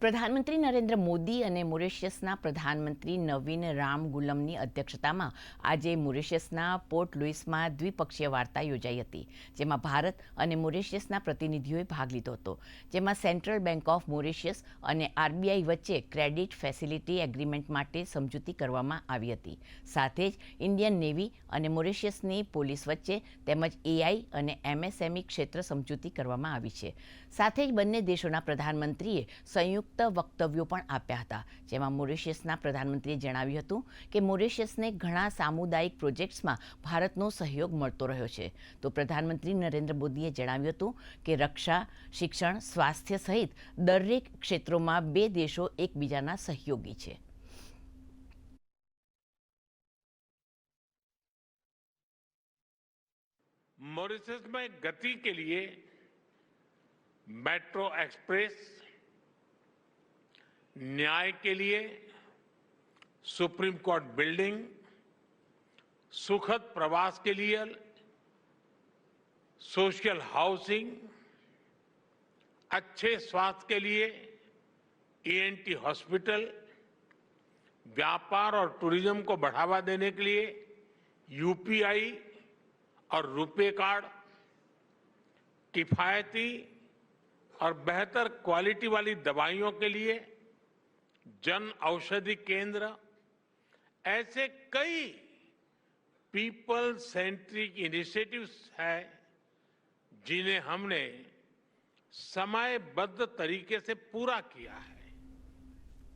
પ્રધાનમંત્રી નરેન્દ્ર મોદી અને મોરિશિયસના પ્રધાનમંત્રી નવીન રામ ગુલમની અધ્યક્ષતામાં આજે મોરિશિયસના પોર્ટ લુઇસમાં દ્વિપક્ષીય વાર્તા યોજાઈ હતી, જેમાં ભારત અને મોરિશિયસના પ્રતિનિધિઓએ ભાગ લીધો હતો. જેમાં સેન્ટ્રલ બેંક ઓફ મોરિશિયસ અને આરબીઆઈ વચ્ચે ક્રેડિટ ફેસિલિટી એગ્રીમેન્ટ માટે સમજૂતી કરવામાં આવી હતી. સાથે જ ઇન્ડિયન નેવી અને મોરિશિયસની પોલીસ વચ્ચે તેમજ એઆઈ અને એમએસએમઈ ક્ષેત્ર સમજૂતી કરવામાં આવી છે. સાથે જ બંને દેશોના પ્રધાનમંત્રીએ સંયુક્ત વક્તવ્યો પણ આપ્યા હતા જેમાં મોરિશિયસના પ્રધાનમંત્રીએ જણાવ્યું હતું કે મોરિશિયસને ઘણા સામુદાયિક પ્રોજેક્ટ્સમાં ભારતનો સહયોગ મળતો રહ્યો છે તો પ્રધાનમંત્રી નરેન્દ્ર મોદીએ જણાવ્યું હતું કે રક્ષા શિક્ષણ સ્વાસ્થ્ય સહિત દરેક ક્ષેત્રોમાં બે દેશો એકબીજાના સહયોગી છે मॉरिशस में गति के लिए मेट्रो एक्सप्रेस न्याय के लिए, सुप्रीम कोर्ट बिल्डिंग, सुखद प्रवास के लिए, सोशल हाउसिंग, अच्छे स्वास्थ्य के लिए ईएनटी हॉस्पिटल, व्यापार और टूरिज़्म को बढ़ावा देने के लिए यूपीआई और रुपे कार्ड, किफायती और बेहतर क्वालिटी वाली दवाइयों के लिए जन औषधि केंद्र, ऐसे कई पीपल सेंट्रिक इनिशिएटिव्स है, जिन्हें हमने समयबद्ध तरीके से पूरा किया है।